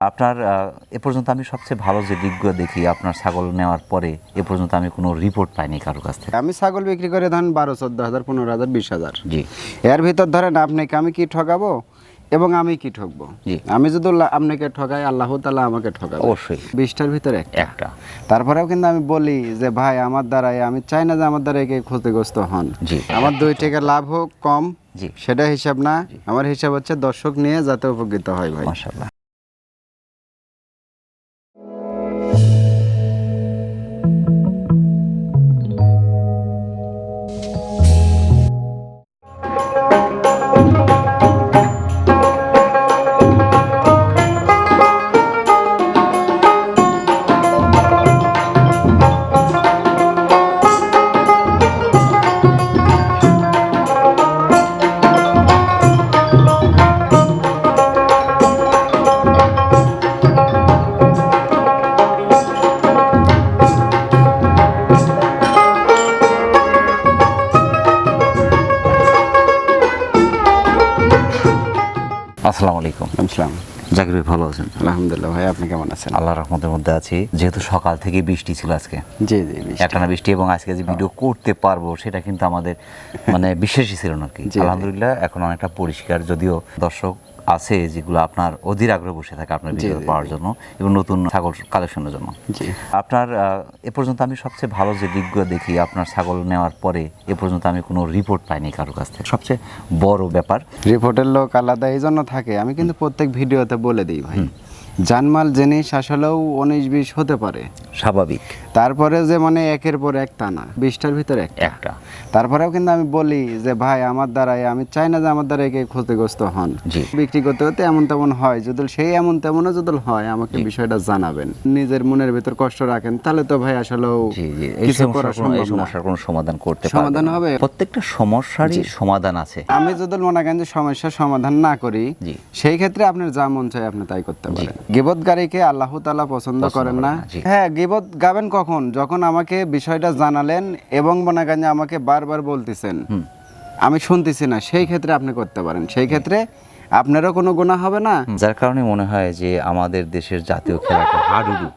আপনার এ পর্যন্ত আমি সবচেয়ে ভালো যে দিকগুলো দেখি আপনার ছাগল নেওয়ার পরে এ পর্যন্ত আমি কোনো রিপোর্ট পাইনি কারও কাছ থেকে। আমি ছাগল বিক্রি করে ধরেন বারো চোদ্দ হাজার পনেরো হাজার বিশ হাজার। জি। এর ভিতর ধরেন আপনাকে আমি কি ঠকাবো এবং আমি কি ঠকবো জি। আমি যদি আপনাকে ঠকাই আল্লাহ তালা আমাকে ঠকাবো অবশ্যই। বিশটার ভিতরে একটা। তারপরেও কিন্তু আমি বলি যে ভাই আমার দ্বারাই আমি চাই না যে আমার দ্বারা কেউ ক্ষতিগ্রস্ত হন। জি। আমার দুই টাকা লাভ হোক কম জি। সেটা হিসাব না। আমার হিসাব হচ্ছে দর্শক নিয়ে যাতে উপকৃত হয় ভাই। মাশাল্লাহ আসসালাম জাকির ভাই ভালো আছেন? আলহামদুলিল্লাহ ভাই আপনি কেমন আছেন? আল্লাহ রহমতের মধ্যে আছি। যেহেতু সকাল থেকে বৃষ্টি ছিল আজকে। জি জি। একটানা বৃষ্টি এবং আজকে যে ভিডিও করতে পারব সেটা কিন্তু আমাদের মানে বিশ্বাসই ছিল না কি। আলহামদুলিল্লাহ এখন অনেকটা পরিষ্কার। যদিও দর্শক আছে যেগুলো আপনার অধীর আগ্রহ বসে থাকে আপনার ভিডিও পাওয়ার জন্য এবং নতুন ছাগল কালেকশনের জন্য। আপনার এ পর্যন্ত আমি সবচেয়ে ভালো যে দিকগুলো দেখি আপনার ছাগল নেওয়ার পরে এ পর্যন্ত আমি কোনো রিপোর্ট পাইনি কারোর কাছ থেকে। সবচেয়ে বড় ব্যাপার রিপোর্টের লোক আলাদা এই জন্য থাকে। আমি কিন্তু প্রত্যেক ভিডিওতে বলে দিই ভাই। জানমাল জিনিস আসলেও উনিশ বিশ হতে পারে। স্বাভাবিক। তারপরে যে মানে একের পর এক টানা বিশটার ভিতরে এক একটা। তারপরেও কিন্তু আমি বলি যে ভাই আমার দ্বারাই আমি চাই না যে আমার দ্বারা কেউ ক্ষতিগ্রস্ত হন। বিক্রি করতে করতে এমন তেমন হয় যদি সেই এমন তেমনও যদি হয় আমাকে বিষয়টা জানাবেন। নিজের মনের ভিতর কষ্ট রাখেন তাহলে তো ভাই আসলেও কিছু করা সম্ভব সমস্যার কোনো সমাধান করতে সমাধান হবে? প্রত্যেকটা সমস্যারই সমাধান আছে। আমি যদি মনে করেন যে সমস্যার সমাধান না করি সেই ক্ষেত্রে আপনার যা মন চাই আপনি তাই করতে পারেন। গিবতগারীকে আল্লাহ তালা পছন্দ করেন না। হ্যাঁ গিবত গাবেন কখন? যখন আমাকে বিষয়টা জানালেন এবং মনে করেন আমাকে বারবার বলতেছেন। আমি শুনতেছি না সেই ক্ষেত্রে আপনি করতে পারেন। সেই ক্ষেত্রে আপনারও কোনো গুণা হবে না? যার কারণে মনে হয় যে আমাদের দেশের জাতীয় খেলাটা হাডুডু।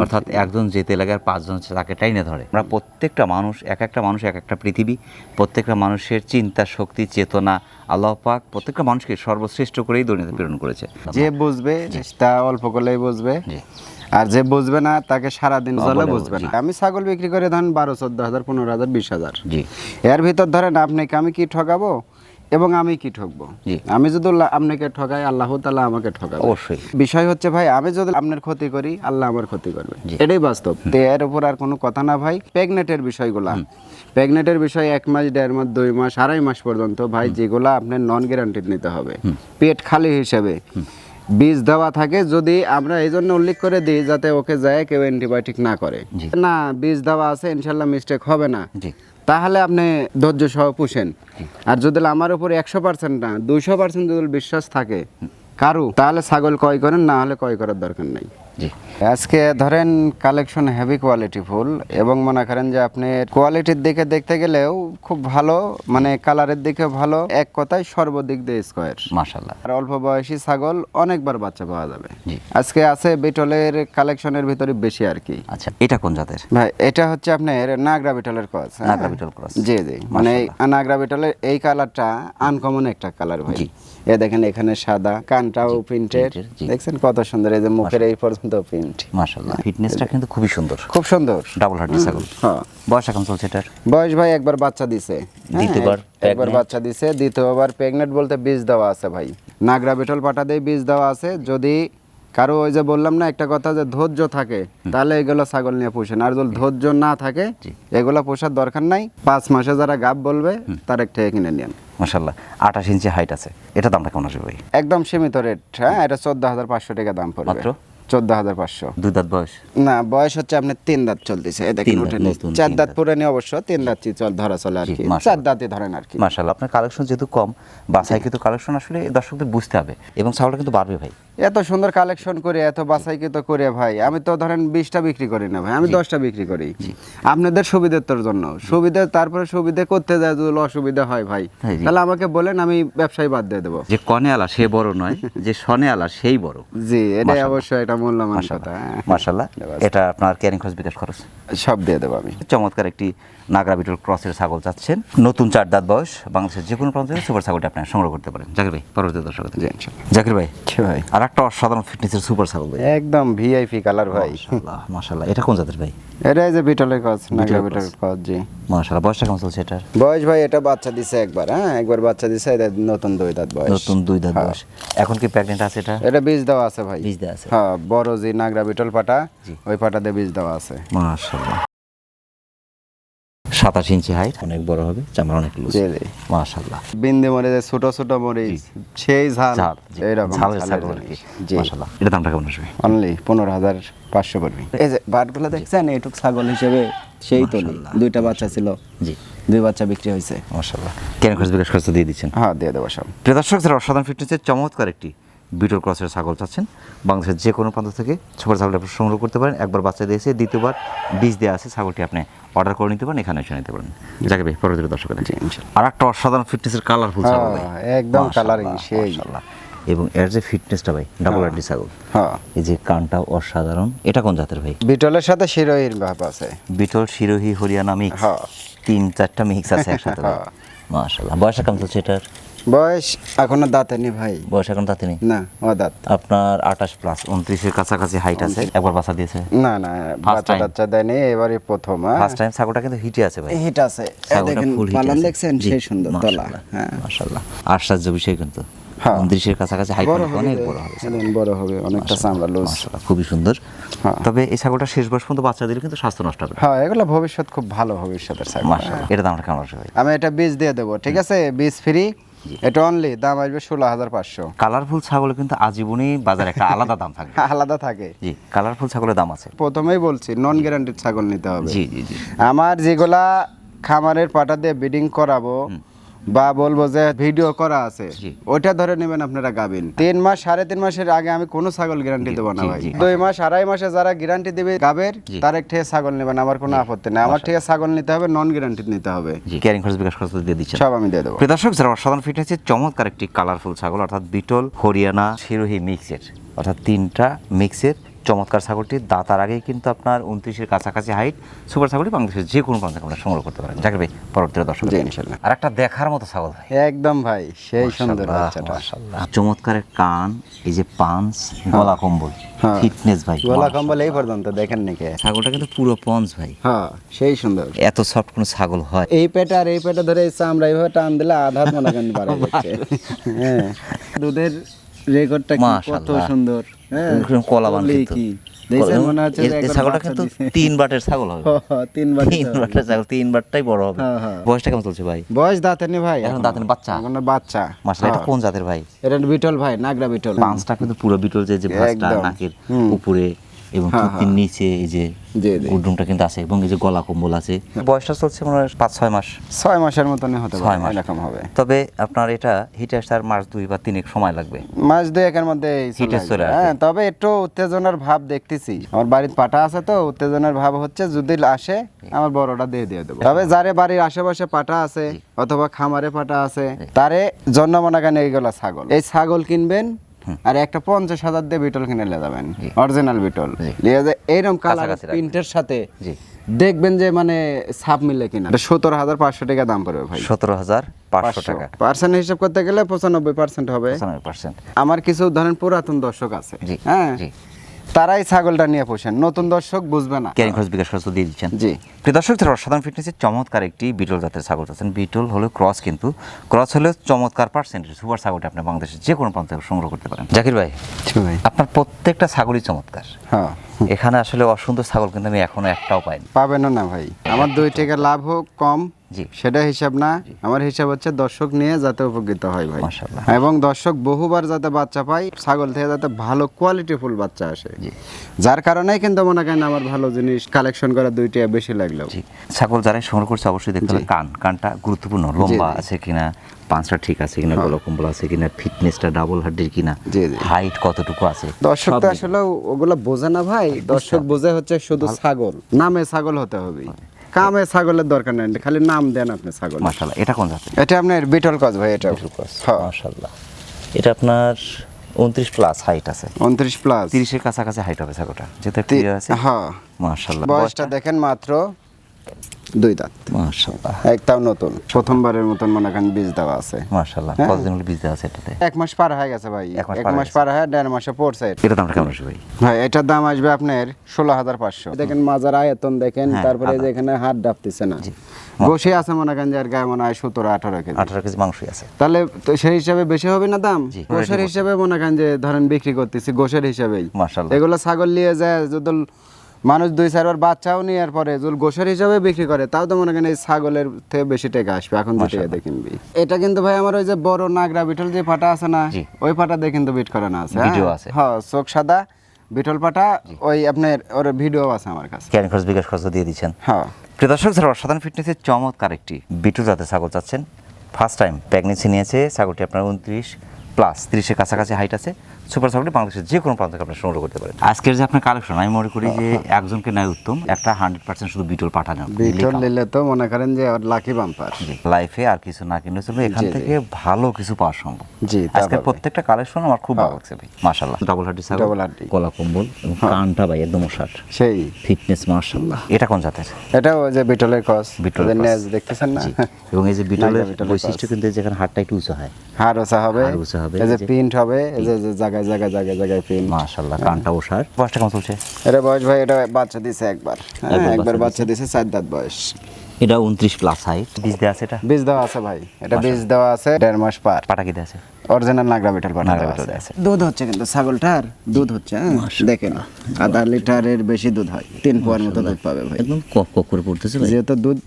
অর্থাৎ একজন যেতে লাগে আর পাঁচজন তাকে টাইনে ধরে। আমরা প্রত্যেকটা মানুষ এক একটা মানুষ এক একটা পৃথিবী প্রত্যেকটা মানুষের চিন্তা শক্তি চেতনা আল্লাহ পাক প্রত্যেকটা মানুষকে সর্বশ্রেষ্ঠ করেই দুনিয়াতে প্রেরণ করেছে। যে বুঝবে তা অল্প করলেই বুঝবে। আর যে বুঝবে না তাকে সারাদিন বলে বুঝবে না। আমি ছাগল বিক্রি করে ধরেন বারো চোদ্দ হাজার পনেরো হাজার বিশ হাজার। জি। এর ভিতর ধরেন আপনাকে আমি কি ঠকাবো? এবং আমি কি ঠকবো? আমি যদি আপনাকে ঠকাই আল্লাহ তালা আমাকে ঠকাবো। অবশ্যই। বিষয় হচ্ছে ভাই আমি যদি আপনার ক্ষতি করি আল্লাহ আমার ক্ষতি করবে। এটাই বাস্তব। তো এর উপর আর কোনো কথা না ভাই প্রেগনেটের বিষয়গুলা। প্রেগনেটের বিষয় এক মাস দেড় মাস দুই মাস আড়াই মাস পর্যন্ত ভাই যেগুলা আপনার নন গ্যারান্টেড নিতে হবে। পেট খালি হিসেবে। বীজ দেওয়া থাকে যদি আমরা এই জন্য উল্লেখ করে দিই যাতে ওকে যায় কেউ অ্যান্টিবায়োটিক না করে। না বীজ দেওয়া আছে ইনশাল্লাহ মিস্টেক হবে না। তাহলে আপনি ধৈর্য সহ পুষেন। আর যদি আমার উপর একশো পার্সেন্ট না, দুইশো পার্সেন্ট যদি বিশ্বাস থাকে কারু তাহলে ছাগল ক্রয় করেন না হলে ক্রয় করার দরকার নেই। জি। আজকে ধরেন কালেকশন হেভি কোয়ালিটি ফুল এবং মনে করেন যে আপনি কোয়ালিটির দিকে দেখতে গেলেও খুব ভালো মানে কালারের দিকে ভালো এক কথায় সর্বদিক দিয়ে স্কোয়ার মাশাল্লাহ আর অল্প বয়সী ছাগল অনেকবার বাচ্চা পাওয়া যাবে। জি। আজকে আছে বিটলের কালেকশনের ভিতরে বেশি আর কি। আচ্ছা এটা কোন জাতের? ভাই এটা হচ্ছে আপনার নাগরা বিটলের কস হ্যাঁ? নাগরা বিটল ক্রস জি জি। মানে নাগরা বিটলের এই কালারটা আনকমন একটা কালার ভাই। জি। এ দেখেন এখানে সাদা কানটাও প্রিন্টেড। দেখছেন কত সুন্দর এই যে মুখের এই পর্যন্ত প্রিন্ট মাশাআল্লাহ ফিটনেসটা কিন্তু খুবই সুন্দর। খুব সুন্দর। ডাবল হার্ডি ছাগল। হ্যাঁ। বয়স এখন চলছে এটার? বয়স ভাই একবার বাচ্চা দিছে। হ্যাঁ, দ্বিতীয়বার। একবার বাচ্চা দিছে দ্বিতীয়বার প্রেগনেন্ট বলতে বীজ দেওয়া আছে ভাই। নাগরা বিটল পাটা দিয়ে বীজ দেওয়া আছে। যদি কারও ওই যে বললাম না একটা কথা যে ধৈর্য থাকে তাহলে এগুলো ছাগল নিয়ে পুষেন। আর যদি ধৈর্য না থাকে এগুলো পোষার দরকার নাই। পাঁচ মাসে যারা গাব বলবে তার একটা কিনে নেন মাশাল্লাহ আঠাশ ইঞ্চি হাইট আছে। এটা দামটা কেমন আসবে ভাই? একদম সীমিত রেট হ্যাঁ এটা চোদ্দ হাজার পাঁচশো টাকা দাম পড়বে। মাত্র? চোদ্দ হাজার পাঁচশো। দুই দাঁত বয়স? না বয়স হচ্ছে আপনার তিন দাঁত চলতেছে। দাঁত, চার দাঁত দাঁত। পুরানি অবশ্য তিন দাঁত চল ধরা চলে আর কি। চার দাঁতই ধরেন আর কি। মাশাল্লাহ আপনার কালেকশন যেহেতু কম বাসায় কিন্তু কালেকশন আসলে দর্শকদের বুঝতে হবে। এবং ছাগলটা কিন্তু বাড়বে ভাই। এত সুন্দর কালেকশন করে এত বাছাইকৃত করে ভাই। আমি তো ধরেন বিশটা বিক্রি করি না ভাই আমি দশটা বিক্রি করি। আপনাদের সুবিধার জন্য। সুবিধা তারপরে সুবিধা করতে যায় যদি অসুবিধা হয় ভাই। হ্যাঁ, তাহলে আমাকে বলেন আমি ব্যবসায় বাদ দিয়ে দেবো। যে কনে আলা সে বড় নয় যে সনে আলা সেই বড়। জি এটাই অবশ্যই একটা মূল্যবান কথা হ্যাঁ। মার্শাল্লাহ এটা আপনার ক্যারিং খরচ বিকাশ খরচ। সব দিয়ে দেবো আমি। চমৎকার একটি নাগরা বিটল ক্রসের ছাগল চাচ্ছেন। নতুন চার দাঁত বয়স বাংলাদেশের যে কোনো প্রান্ত থেকে সুপার ছাগলটা আপনি সংগ্রহ করতে পারেন। জাকির ভাই পরবর্তী দর্শক জাকির ভাই ভাই। আর একটা অসাধারণ ফিটনেসের সুপার ছাগল ভাই। একদম ভিআইপি কালার ভাই। মাশাল্লাহ মাশাল্লাহ এটা কোন জাতের ভাই? এটাই যে বিটলের কাজ নাগরা বিটলের কাজ জি। মাশাল্লাহ বয়সটা কেমন চলছে এটার? বয়স ভাই এটা বাচ্চা দিছে একবার হ্যাঁ? একবার বাচ্চা দিছে এটা নতুন দুই দাঁত বয়স। নতুন দুই দাঁত হ্যাঁ। বয়স। এখন কি প্রেগনেন্ট আছে এটা? এটা বীজ দেওয়া আছে ভাই। বীজ দেওয়া আছে। হ্যাঁ বড় যে নাগরা বিটল পাটা ওই পাটা দিয়ে বীজ দেওয়া আছে। মাশাল্লাহ সাতাশ ইঞ্চি হাইট অনেক বড় হবে চামড়া অনেক লুজ জি জি। মাশাল্লাহ বিন্দে মরে যে ছোট ছোট মরিচ সেই ঝাল ঝাল। এইরকম ঝালের ঝালের আর কি। জি। মাশাল্লাহ এটা দামটা কেমন আসবে? অনলি পনেরো হাজার পাঁচশো পড়বি এই যে বাটগুলো দেখছেন এইটুক ছাগল হিসেবে সেই তো দুইটা বাচ্চা ছিল। জি। দুই বাচ্চা বিক্রি হয়েছে। মাশাল্লাহ কেন খরচ বিকাশ খরচ দিয়ে দিচ্ছেন? হ্যাঁ দিয়ে দেবো সব। প্রিয় দর্শক যারা অসাধারণ ফিটনেসের চমৎকার একটি বিটল ক্রসের ছাগল চাচ্ছেন। বাংলাদেশের যে কোনো প্রান্ত থেকে সুপার ছাগল আপনি সংগ্রহ করতে পারেন। একবার বাচ্চা দিয়েছে দ্বিতীয়বার বীজ দেওয়া আছে ছাগলটি আপনি অর্ডার করে নিতে পারেন এখানে এসে নিতে পারেন। যাকে ভাই পরবর্তী দর্শক আর একটা অসাধারণ ফিটনেসের কালারফুল ছাগল হ্যাঁ, একদম মাশাআল্লাহ, কালারিং সেই। এবং এর যে ফিটনেসটা ভাই ডাবল আড্ডি ছাগল। হ্যাঁ। এই যে কানটাও অসাধারণ এটা কোন জাতের ভাই? বিটলের সাথে শিরোহির ভাব আছে। বিটল শিরোহী হরিয়ানা মিক্স হ্যাঁ। তিন চারটা মিক্স আছে একসাথে হ্যাঁ। মাশাল্লাহ বয়সটা কেমন চলছে এটার? বয়স এখনও দাঁতে নি ভাই। বয়স এখন তাতে নেই? না ও দাঁত। আপনার আঠাশ প্লাস উনত্রিশের কাছাকাছি হাইট আছে একবার বাচ্চা দিয়েছে? না না বাচ্চা টাচ্চা দেয়নি এবারে প্রথম হ্যাঁ। ফার্স্ট টাইম ছাগলটা কিন্তু হিটে আছে ভাই। হিট আছে। দেখেন পালন দেখছেন? সেই সুন্দর তলা হ্যাঁ। মাশাআল্লাহ। আশ্চর্য বিষয় কিন্তু। হ্যাঁ। উনত্রিশের কাছাকাছি হাইট অনেক বড় হবে বড় হবে অনেকটা চামড়া লুজ খুবই সুন্দর। হ্যাঁ। তবে এই ছাগলটা শেষ বয়স পর্যন্ত বাচ্চা দিলে কিন্তু স্বাস্থ্য নষ্ট হবে। হ্যাঁ এগুলো ভবিষ্যৎ খুব ভালো ভবিষ্যতের ছাগল এটা দামটা কেমন আসবে ভাই। আমি এটা বীজ দিয়ে দেবো ঠিক আছে? বীজ ফ্রি এটা অনলি দাম আসবে ষোলো হাজার পাঁচশো। কালারফুল ছাগলে কিন্তু আজীবনই বাজারে একটা আলাদা দাম থাকে আলাদা থাকে। জি কালারফুল ছাগলের দাম আছে। প্রথমেই বলছি নন গ্যারান্টিড ছাগল নিতে হবে। জি জি জি। আমার যেগুলা খামারের পাটা দিয়ে ব্রিডিং করাবো বা বলব যে ভিডিও করা আছে। ওইটা ধরে নেবেন আপনারা গাবিন তিন মাস সাড়ে তিন মাসের আগে আমি কোনো ছাগল গ্যারান্টি দেবো না ভাই। দুই মাস আড়াই মাসে যারা গ্যারান্টি দেবে গাবের। তার থেকে ছাগল নেবেন আমার কোনো আপত্তি নেই। আমার থেকে ছাগল নিতে হবে নন গ্যারান্টি নিতে হবে। ক্যারিং খরচ বিকাশ খরচ দিয়ে দিচ্ছেন। সব আমি দিয়ে দেবো। দর্শক যারা অসাধারণ ফিটনেসের চমৎকার একটি কালারফুল ছাগল অর্থাৎ বিটল হরিয়ানা শিরোহী মিক্সের অর্থাৎ তিনটা মিক্সের চমৎকার ছাগলটি দাতার আগেই কিন্তু আপনার উনত্রিশের কাছাকাছি হাইট সুপার ছাগলটি বাংলাদেশের যে কোনো প্রান্ত থেকে আপনারা সংগ্রহ করতে পারেন। যাকে ভাই পরবর্তী দর্শক আর একটা দেখার মতো ছাগল ভাই। একদম ভাই সেই সুন্দর। চমৎকারের কান এই যে পাঞ্চ গলা কম্বল হ্যাঁ। ফিটনেস ভাই গোলা কম্বল এই পর্যন্ত দেখেন নাকি ছাগলটা কিন্তু পুরো পঞ্চ ভাই। হ্যাঁ সেই সুন্দর। এত সফট কোনো ছাগল হয়। এই পেটে আর এই পেটে ধরে চামড়া এইভাবে টান দিলে আধা মনে করেন হ্যাঁ দুধের রেকর্ডটা কত সুন্দর। হ্যাঁ ছাগলটা কিন্তু তিন বাটের ছাগল হবে। তিন বার বাটের ছাগল তিন বড় হবে। হ্যাঁ, হ্যাঁ। বয়সটা কেমন চলছে ভাই? বয়স ভাই এখন দাঁতের বাচ্চা? এখন বাচ্চা। মাসলা এটা হ্যাঁ। কোন জাতের ভাই? এটা বিটল ভাই নাগরা বিটল। পাঁচটা কিন্তু পুরো বিটল যে যে ভাঁজটা নাকের উপরে এবং হ্যাঁ, নিচে এই যে। গুডরুমটা কিন্তু আছে এবং এই যে গলা কম্বল আছে। বয়সটা চলছে মনে হয় পাঁচ ছয় মাস। ছয় মাসের মতনই হতে ছয় মাস। এরকম হবে। তবে আপনার এটা হিটে আসতে আর মাস দুই বা তিনেক সময় লাগবে। মাস দুয়েকের মধ্যে এই চলে হিটে চলে। হ্যাঁ তবে একটু উত্তেজনার ভাব দেখতেছি। আমার বাড়ির পাটা আছে তো উত্তেজনার ভাব হচ্ছে যদি আসে আমার বড়টা দিয়ে দিয়ে দেবো। তবে যারে বাড়ির আশেপাশে পাটা আছে অথবা খামারে পাটা আছে তারে জন্ম মনে কেন এইগুলা ছাগল। এই ছাগল কিনবেন আর একটা পঞ্চাশ হাজার দিয়ে বিটল কিনে নিয়ে যাবেন। অরিজিনাল বিটল। এরকম নিয়ে যে এইরকম কালার প্রিন্টের সাথে দেখবেন যে মানে সাপ মিলে কিনা। সতেরো হাজার পাঁচশো টাকা দাম পড়বে ভাই। সতেরো হাজার পাঁচশো টাকা। পার্সেন্ট হিসাব করতে গেলে পঁচানব্বই পার্সেন্ট হবে। পার্সেন্ট। আমার কিছু ধরেন পুরাতন দর্শক আছে। হ্যাঁ। তারাই ছাগলটা নিয়ে পোষেন। নতুন দর্শক বুঝবে না। ক্যারিং খরচ বিকাশ খরচ দিয়ে দিচ্ছেন। জি। প্রিয় দর্শক যারা অসাধারণ ফিটনেসের চমৎকার একটি বিটল জাতের ছাগল চাচ্ছেন বিটল হলো ক্রস কিন্তু ক্রস হলো চমৎকার পার্সেন্টেজ সুপার ছাগলটা আপনি বাংলাদেশের যে কোনো প্রান্ত থেকে সংগ্রহ করতে পারেন। জাকির ভাই ভাই। আপনার প্রত্যেকটা ছাগলই চমৎকার। হ্যাঁ। এখানে আসলে অসুন্দর ছাগল কিন্তু আমি এখনও একটাও পাইনি। পাবেন না ভাই। আমার দুই টাকা লাভ হোক কম জি। সেটা হিসাব না আমার হিসাব হচ্ছে দর্শক নিয়ে যাতে উপকৃত হয় ভাই। এবং দর্শক বহুবার যাতে বাচ্চা পায় ছাগল থেকে যাতে ভালো কোয়ালিটি ফুল বাচ্চা আসে। যার কারণে কিন্তু মনে করেন আমার ভালো জিনিস কালেকশন করা দুইটা বেশি লাগল। ছাগল যারাই সংগ্রহ করছে অবশ্যই দেখতে হবে কান। কানটা গুরুত্বপূর্ণ। লম্বা আছে কিনা পাঁচটা ঠিক আছে কিনা গলা কম্বল আছে কিনা ফিটনেসটা ডাবল হাড্ডির কিনা হ্যাঁ। হাইট কতটুকু আছে দর্শক তো আসলে ওগুলো বোঝে না ভাই। দর্শক বোঝে হচ্ছে শুধু ছাগল নামে ছাগল হতে হবে কামে ছাগলের দরকার নাই খালি নাম দেন আপনি ছাগল। মাশাআল্লাহ এটা কোন জাতের? এটা আপনার বিটল কজ ভাই এটা। বিটল হ্যাঁ। মাশাআল্লাহ। এটা আপনার উনত্রিশ প্লাস হাইট আছে। উনত্রিশ প্লাস 30 এর কাছাকাছি হাইট হবে ছাগলটা। যেটা ক্লিয়ার আছে। হ্যাঁ। মাশাআল্লাহ। বয়সটা দেখেন মাত্র দুই দাঁত। মাশাআল্লাহ। একটাও নতুন। প্রথমবারের মতন মনে করেন বীজ দেওয়া আছে। মাশাআল্লাহ হ্যাঁ। কতদিন হলো বীজ দেওয়া আছে এটাতে? এক মাস পার হয়ে গেছে ভাই। এক মাস পার হয়ে দেড় মাসে পড়ছে এটা। দামটা কেমন আসবে ভাই? ভাই এটার দাম আসবে আপনার ষোলো হাজার পাঁচশো। দেখেন মাজার আয়তন দেখেন হ্যাঁ, তারপরে। যে এখানে হাত ডাপতেছে না। বসে আছে মনে করেন যে আর গায়ে মনে হয় সতেরো আঠারো কেজি। আঠারো কেজি মাংসই আছে। তাহলে তো সেই হিসাবে বেশি হবে না দাম? জি। গোশের হিসাবে মনে করেন যে ধরেন বিক্রি করতেছি গোশের হিসাবেই। মাশাআল্লাহ। এগুলো ছাগল নিয়ে যায় যদি মানুষ দুই চারবার বাচ্চাও নেওয়ার পরে যদি গোশের হিসাবে বিক্রি করে তাও তো মনে করেন এই ছাগলের থেকে বেশি টাকা আসবে এখন যে টাকা কিনবি। এটা কিন্তু ভাই আমার ওই যে বড় নাগরা বিটল যে পাটা আছে না ওই পাটা দিয়ে কিন্তু বিট করানো আছে ভিডিও হ্যাঁ? হ্যাঁ চোখ সাদা বিটল পাটা ওই আপনার ওর ভিডিও আছে আমার কাছে। ক্যারিং খরচ বিকাশ খরচ দিয়ে দিচ্ছেন। হ্যাঁ। প্রিয় দর্শক যারা অসাধারণ ফিটনেসের চমৎকার একটি বিটু জাতের ছাগল চাচ্ছেন। ফার্স্ট টাইম প্রেগনেন্সি নিয়েছে ছাগলটি আপনার উনত্রিশ প্লাস তিরিশের কাছাকাছি হাইট আছে। সুপার ছাগলটি বাংলাদেশের যে কোনো প্রান্ত থেকে আপনার সংগ্রহ করতে পারেন। আজকের যে আপনার কালেকশন আমি মনে করি যে একজনকে নেয় উত্তম একটা হান্ড্রেড পার্সেন্ট শুধু বিটল পাঠানো। বিটল নিলে তো মনে করেন যে লাকি বাম্পার লাইফে আর কিছু না কিনলে চলবে এখান। থেকে ভালো কিছু পাওয়া সম্ভব। জি পাবে। প্রত্যেকটা কালেকশন আমার খুব ভালো লাগছে ভাই মাশাল্লাহ ডাবল হাড্ডি। গলা কম্বল কানটা ভাই একদম ওষাট সেই। ফিটনেস মাশাল্লাহ এটা কোন জাতের? এটা ওই যে বিটলের কস বিটলের নেজ দেখতেছেন না? এবং এই যে বিটলের বৈশিষ্ট্য কিন্তু যেখানে হাড়টা একটু উঁচু হয়। হাড় ওসা হবে হাড় উঁচা হবে, এই যে প্রিন্ট হবে এই যে যে জায়গায় জায়গায় জায়গায় জায়গায় প্রিন্ট মাশাল্লাহ কানটা ওষার। বয়সটা কেমন চলছে? এটা বয়স ভাই এটা বাচ্চা দিছে একবার। হ্যাঁ, একবার বাচ্চা দিছে। চার দাঁত বয়স। এটা উনত্রিশ প্লাস হাইট বীজ দেওয়া আছে এটা? বীজ দেওয়া আছে ভাই। এটা বীজ দেওয়া আছে দেড় মাস পার। পাটা কি দেওয়া আছে? অরিজিনাল নাগরা বিটল পাটা দেওয়া আছে। দুধ হচ্ছে কিন্তু ছাগলটার দুধ হচ্ছে হ্যাঁ? দেখেন আধা লিটারের বেশি দুধ হয়। তিন পোয়ার মতো দুধ পাবে ভাই। একদম কক কক করে পড়তেছে ভাই। যেহেতু দুধ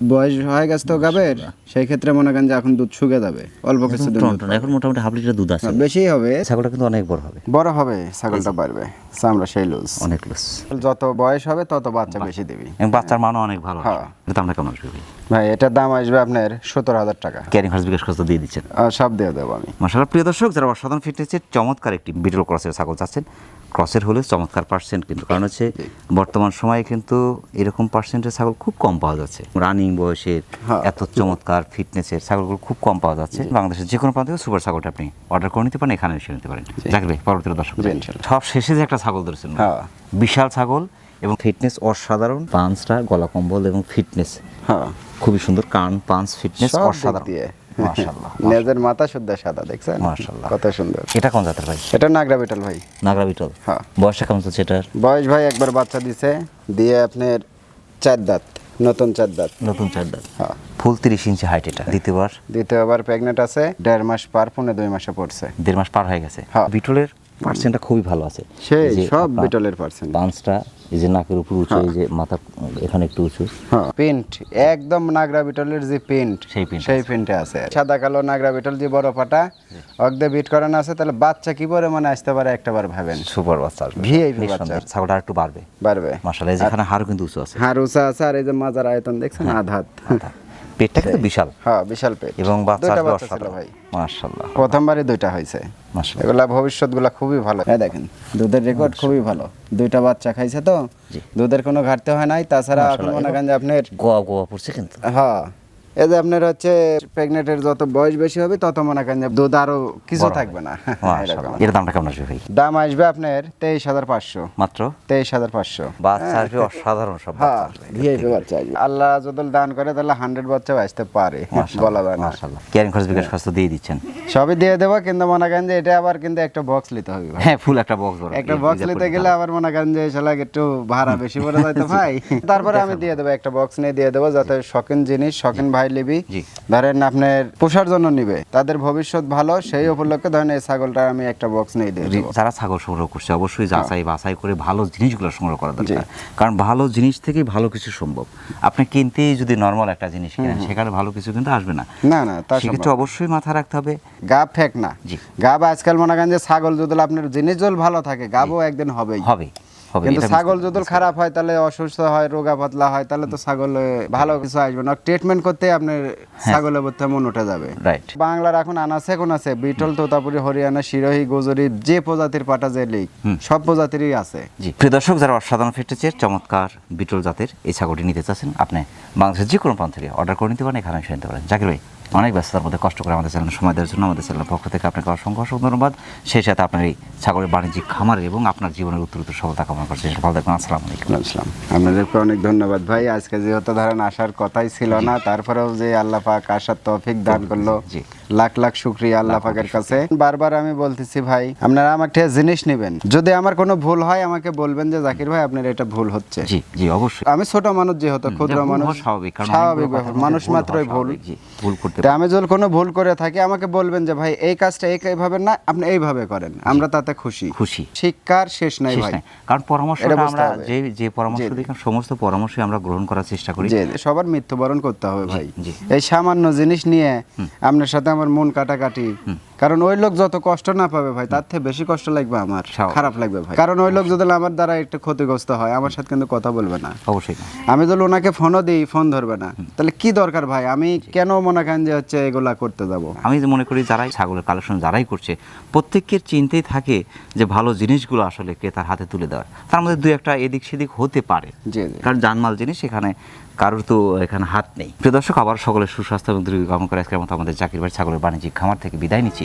বয়স হয়ে গেছে তো গাবের সেই ক্ষেত্রে মনে করেন যে এখন দুধ শুকে যাবে অল্প কিছু টন। এখন মোটামুটি হাফ লিটার দুধ আছে। বেশি হবে। ছাগলটা কিন্তু অনেক বড় হবে। বড় হবে ছাগলটা বাড়বে চামড়া সেই লুজ। অনেক লুজ। যত বয়স হবে তত বাচ্চা বেশি দিবি। এবং বাচ্চার মানও অনেক ভালো হ্যাঁ। এটা দামটা কেমন আসবে ভাই? এটার দাম আসবে আপনার সত্তর হাজার টাকা। ক্যারিং খরচ বিকাশ খরচ দিয়ে দিচ্ছেন। সব দিয়ে দেবো আমি। মাসাল্লাহ প্রিয় দর্শক যারা অসাধারণ ফিটনেসের চমৎকার একটি বিটল ক্রসের ছাগল চাচ্ছেন ক্রসের হলে চমৎকার পার্সেন্ট কিন্তু। কারণ হচ্ছে বর্তমান সময়ে কিন্তু এরকম পার্সেন্টের ছাগল খুব কম পাওয়া যাচ্ছে। রানিং বয়সের হ্যাঁ। এত চমৎকার ফিটনেসের ছাগলগুলো খুব কম পাওয়া যাচ্ছে। বাংলাদেশের যে কোনো প্রান্ত থেকে সুপার ছাগলটা আপনি অর্ডার করে নিতে পারেন এখানে এসে নিতে পারেন। জাকবে পরবর্তী দর্শক সব শেষে যে একটা ছাগল ধরেছেন। হ্যাঁ। বিশাল ছাগল এবং ফিটনেস অসাধারণ। পাঁচটা গলা কম্বল এবং ফিটনেস হ্যাঁ। খুবই সুন্দর কান পাঁচ ফিটনেস অসাধারণ। দিয়ে। মাশাআল্লাহ নেজের মাথা শুদ্ধ সাদা দেখছেন? মাশাআল্লাহ। কত সুন্দর। এটা কোন জাতের ভাই? এটা নাগরা বিটল ভাই। নাগরা বিটল। হ্যাঁ। বয়সটা কেমন চলছে এটার বয়স ভাই একবার বাচ্চা দিছে দিয়ে আপনার চার দাঁত নতুন চার দাঁত। নতুন চার দাঁত। হ্যাঁ। ফুল তিরিশ ইঞ্চি হাইট এটা দ্বিতীয়বার। দ্বিতীয়বার প্রেগনেন্ট আছে দেড় মাস পার পনেরো দুই মাসে পড়ছে। দেড় মাস পার হয়ে গেছে। হ্যাঁ। বিটলের পার্সেন্টটা খুবই ভালো আছে। সেই সব বিটলের পার্সেন্ট পাঁচটা এই যে নাকের উপর উঁচু এই যে মাথা এখানে একটু উঁচু। পেন্ট একদম নাগরা বিটলের যে পেন্ট সেই পেন্ট সেই পেন্টে আছে। সাদা কালো নাগরা বিটল যে বড় পাটা। অগদে বিট করানো আছে তাহলে বাচ্চা কি করে মানে আসতে পারে একটাবার ভাবেন? সুপার বাচ্চা ভিআইপি। বাচ্চা। ছাগলটা একটু বাড়বে। বাড়বে। মাসালে যেখানে হাড় কিন্তু উঁচু আছে। হাড় উঁচু আছে আর এই যে মাজার আয়তন দেখছেন আধাত পেটটা কিন্তু বিশাল। হ্যাঁ বিশাল পেট। এবং বাচ্চা বাচ্চা ছিল ভাই। মাশাল্লাহ প্রথমবারই দুইটা হয়েছে। মাশাআল্লাহ। এগুলা ভবিষ্যৎ গুলা খুবই ভালো। হ্যাঁ দেখেন দুধের রেকর্ড খুবই ভালো। দুইটা বাচ্চা খাইছে তো দুধের কোনো ঘাটতি হয় নাই। তাছাড়া এখন মনে করেন যে আপনার গোয়া গোয়া পড়ছে কিন্তু। হ্যাঁ এই যে আপনার হচ্ছে প্রেগনেন্টের যত বয়স বেশি হবে তত মনে করেন যে দুধ আরও কিছু থাকবে না। এর দামটা কেমন আসবে ভাই? দাম আসবে আপনার তেইশ হাজার পাঁচশো। মাত্র? তেইশ হাজার পাঁচশো। বাচ্চা আসবে অসাধারণ সব হ্যাঁ বাচ্চা। আসবে। বাচ্চা। আল্লাহ যদি দান করে তাহলে হান্ড্রেড বাচ্চাও আসতে পারে। বলা যায় না। মাশাআল্লাহ। ক্যারিং খরচ বিকাশ খরচ দিয়ে দিচ্ছেন। সবই দিয়ে দেবো কিন্তু মনে করেন যে এটা আবার কিন্তু একটা বক্স নিতে হবে হ্যাঁ ফুল একটা বক্স একটা বক্স নিতে গেলে আবার মনে করেন যে শালা একটু ভাড়া বেশি পড়ে যায় তো ভাই। তারপরে আমি দিয়ে দেবো একটা বক্স নিয়ে দিয়ে দেবো যাতে শখিন জিনিস শখিন ভাই লিবি। ধরেন আপনার পোষার জন্য নিবে। তাদের ভবিষ্যৎ ভালো সেই উপলক্ষে ধরেন এই ছাগলটা আমি একটা বক্স নিয়ে দেবো। যারা ছাগল সংগ্রহ করছে অবশ্যই যাচাই বাছাই করে ভালো জিনিসগুলো সংগ্রহ করা দরকার। কারণ ভালো জিনিস থেকেই ভালো কিছু সম্ভব। আপনি কিনতেই যদি নর্মাল একটা জিনিস কিনেন সেখানে ভালো কিছু কিন্তু আসবে না। না না তা সেক্ষেত্রে অবশ্যই মাথা রাখতে হবে। গাব ফেক না। জি। গাব আজকাল মনে করেন যে ছাগল যদি আপনার জিনিস জল ভালো থাকে গাবও একদিন হবেই। হবে হবে কিন্তু ছাগল যদি খারাপ হয় তাহলে অসুস্থ হয় রোগা পাতলা হয় তাহলে তো ছাগল ভালো কিছু আসবে না। ট্রিটমেন্ট করতে আপনার ছাগলের মধ্যে মন উঠে যাবে। রাইট বাংলার এখন আনাছে কোন আছে বিটল তোতাপুরি হরিয়ানা শিরোহী গোজরি যে প্রজাতির পাটা যে লিক সব প্রজাতিরই আছে। জি। প্রিয় দর্শক যারা অসাধারণ ফেটেছে চমৎকার বিটল জাতের এই ছাগলটি নিতে চাচ্ছেন আপনি বাংলাদেশের যে কোনো প্রান্ত থেকে অর্ডার করে নিতে পারেন এখানে এসে নিতে পারেন। জাকির ভাই অনেক ব্যস্ততার মধ্যে কষ্ট করে আমাদের চ্যানেল সময় দেওয়ার জন্য আমাদের চ্যানেলের পক্ষ থেকে আপনাকে অসংখ্য অসংখ্য ধন্যবাদ। সেই সাথে আপনার এই ছাগলের বাণিজ্যিক খামার এবং আপনার জীবনের উত্তর উত্তর সফলতা কামনা করছি। ভালো থাকবেন আসসালামু আলাইকুম। আসলাম আপনাদেরকে অনেক ধন্যবাদ ভাই। আজকে যেহেতু ধরেন আসার কথাই ছিল না তারপরেও যে আল্লাহ পাক আসার তৌফিক দান করল। জি। লাখ লাখ শুক্রিয়া আল্লাহ পাকের কাছে। বারবার আমি বলতেছি ভাই আপনারা আমার থেকে জিনিস নেবেন। যদি আমার কোনো ভুল হয় আমাকে বলবেন যে জাকির ভাই আপনার এটা ভুল হচ্ছে। জি জি অবশ্যই। আমি ছোট মানুষ যেহেতু ক্ষুদ্র মানুষ স্বাভাবিক কারণ স্বাভাবিক মানুষ মাত্রই ভুল। ভুল করতে আমি যদি কোনো ভুল করে থাকি আমাকে বলবেন যে ভাই এই কাজটা এই এইভাবে না আপনি এইভাবে করেন। আমরা তাতে খুশি। খুশি। শিক্ষার শেষ নাই ভাই। কারণ পরামর্শ আমরা যে যে পরামর্শ। দিই সমস্ত পরামর্শই আমরা গ্রহণ করার চেষ্টা করি। সবার মৃত্যুবরণ করতে হবে ভাই। এই সামান্য জিনিস নিয়ে আপনার সাথে আমার মন কাটাকাটি। কারণ ওই লোক যত কষ্ট না পাবে ভাই তার থেকে বেশি কষ্ট লাগবে আমার খারাপ লাগবে ভাই। কারণ ওই লোক যদি আমার দ্বারা একটু ক্ষতিগ্রস্ত হয় আমার সাথে কিন্তু কথা বলবে না। অবশ্যই আমি যদি ওনাকে ফোনও দিই ফোন ধরবে না তাহলে কি দরকার ভাই? আমি কেন মনে করেন যে হচ্ছে এগুলা করতে যাব? আমি যে মনে করি যারাই ছাগলের কালেকশন যারাই করছে প্রত্যেকের চিন্তাই থাকে যে ভালো জিনিসগুলো আসলে ক্রেতার হাতে তুলে দেওয়ার। তার মধ্যে দুই একটা এদিক সেদিক হতে পারে। কারণ জানমাল জিনিস এখানে কারোর তো এখানে হাত নেই। প্রিয় দর্শক আবার সকলের সুস্বাস্থ্য এবং দীর্ঘ কামনা করে আজকের মতো আমাদের চাকরির বাড়ি ছাগলের বাণিজ্যিক খামার থেকে বিদায় নিচ্ছি।